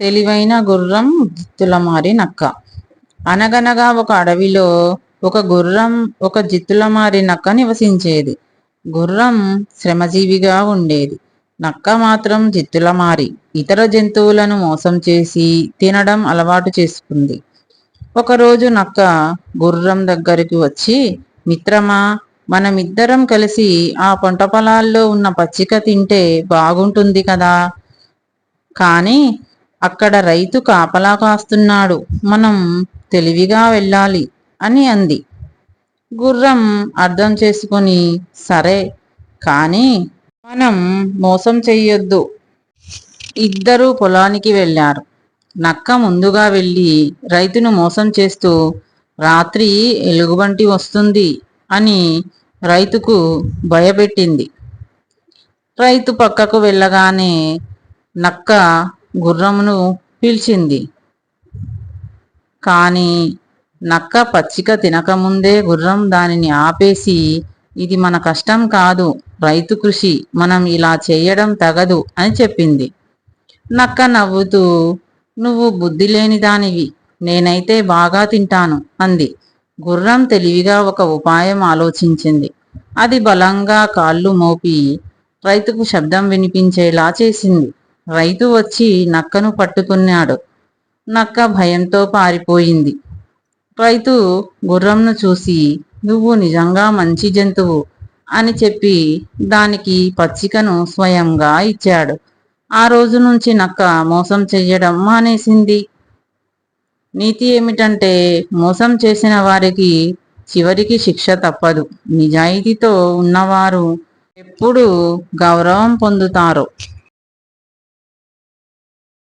తెలివైన గుర్రం జిత్తులమారి నక్క. అనగనగా ఒక అడవిలో ఒక గుర్రం ఒక జిత్తులమారి నక్క నివసించేది. గుర్రం శ్రమజీవిగా ఉండేది. నక్క మాత్రం జిత్తులమారి. ఇతర జంతువులను మోసం చేసి తినడం అలవాటు చేసుకుంది. ఒకరోజు నక్క గుర్రం దగ్గరికి వచ్చి మిత్రమా మనమిద్దరం కలిసి ఆ పంట పొలాల్లో ఉన్న పచ్చిక తింటే బాగుంటుంది కదా. కానీ అక్కడ రైతు కాపలా కాస్తున్నాడు. మనం తెలివిగా వెళ్ళాలి అని అంది. గుర్రం అర్థం చేసుకొని సరే కానీ మనం మోసం చెయ్యొద్దు. ఇద్దరూ పొలానికి వెళ్ళారు. నక్క ముందుగా వెళ్ళి రైతును మోసం చేస్తూ రాత్రి ఎలుగుబంటి వస్తుంది అని రైతుకు భయపెట్టింది. రైతు పక్కకు వెళ్ళగానే నక్క గుర్రమును పిలిచింది. కానీ నక్క పచ్చిక తినకముందే గుర్రం దానిని ఆపేసి ఇది మన కష్టం కాదు రైతు కృషి మనం ఇలా చేయడం తగదు అని చెప్పింది. నక్క నవ్వుతూ నువ్వు బుద్ధి లేని దానివి నేనైతే బాగా తింటాను అంది. గుర్రం తెలివిగా ఒక ఉపాయం ఆలోచించింది. అది బలంగా కాళ్ళు మోపి రైతుకు శబ్దం వినిపించేలా చేసింది. రైతు వచ్చి నక్కను పట్టుకున్నాడు. నక్క భయంతో పారిపోయింది. రైతు గుర్రంను చూసి నువ్వు నిజంగా మంచి జంతువు అని చెప్పి దానికి పచ్చికను స్వయంగా ఇచ్చాడు. ఆ రోజు నుంచి నక్క మోసం చెయ్యడం మానేసింది. నీతి ఏమిటంటే మోసం చేసిన వారికి చివరికి శిక్ష తప్పదు. నిజాయితీతో ఉన్నవారు ఎప్పుడూ గౌరవం పొందుతారు.